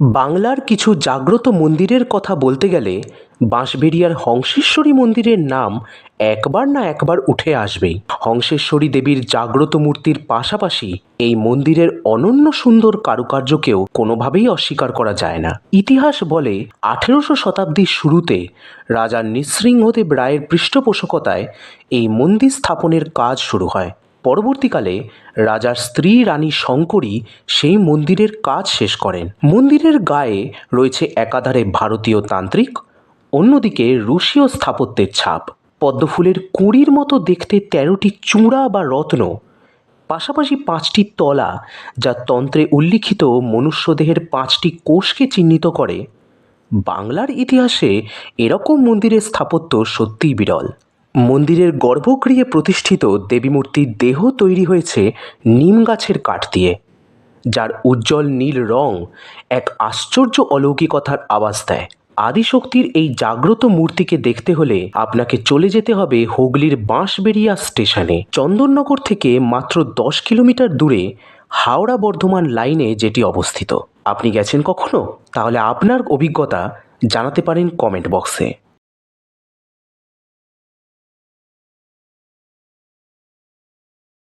বাংলার কিছু জাগ্রত মন্দিরের কথা বলতে গেলে বাঁশবেড়িয়ার হংসেশ্বরী মন্দিরের নাম একবার না একবার উঠে আসবেই। হংসেশ্বরী দেবীর জাগ্রত মূর্তির পাশাপাশি এই মন্দিরের অনন্য সুন্দর কারুকার্যকেও কোনোভাবেই অস্বীকার করা যায় না। ইতিহাস বলে আঠেরোশো শতাব্দীর শুরুতে রাজা নৃসিংহদেব রায়ের পৃষ্ঠপোষকতায় এই মন্দির স্থাপনের কাজ শুরু হয়। পরবর্তীকালে রাজার স্ত্রী রানী শঙ্করী সেই মন্দিরের কাজ শেষ করেন। মন্দিরের গায়ে রয়েছে একাধারে ভারতীয় তান্ত্রিক, অন্যদিকে রুশীয় স্থাপত্যের ছাপ। পদ্মফুলের কুঁড়ির মতো দেখতে তেরোটি চূড়া বা রত্ন, পাশাপাশি পাঁচটি তলা যা তন্ত্রে উল্লিখিত মনুষ্যদেহের পাঁচটি কোষকে চিহ্নিত করে। বাংলার ইতিহাসে এরকম মন্দিরের স্থাপত্য সত্যিই বিরল। মন্দিরের গর্ভগৃহে প্রতিষ্ঠিত দেবীমূর্তির দেহ তৈরি হয়েছে নিম গাছের কাঠ দিয়ে, যার উজ্জ্বল নীল রং এক আশ্চর্য অলৌকিকতার আওয়াজ দেয়। আদিশক্তির এই জাগ্রত মূর্তিকে দেখতে হলে আপনাকে চলে যেতে হবে হুগলির বাঁশবেড়িয়া স্টেশনে। চন্দননগর থেকে মাত্র দশ কিলোমিটার দূরে হাওড়া বর্ধমান লাইনে যেটি অবস্থিত। আপনি গেছেন কখনো? তাহলে আপনার অভিজ্ঞতা জানাতে পারেন কমেন্ট বক্সে।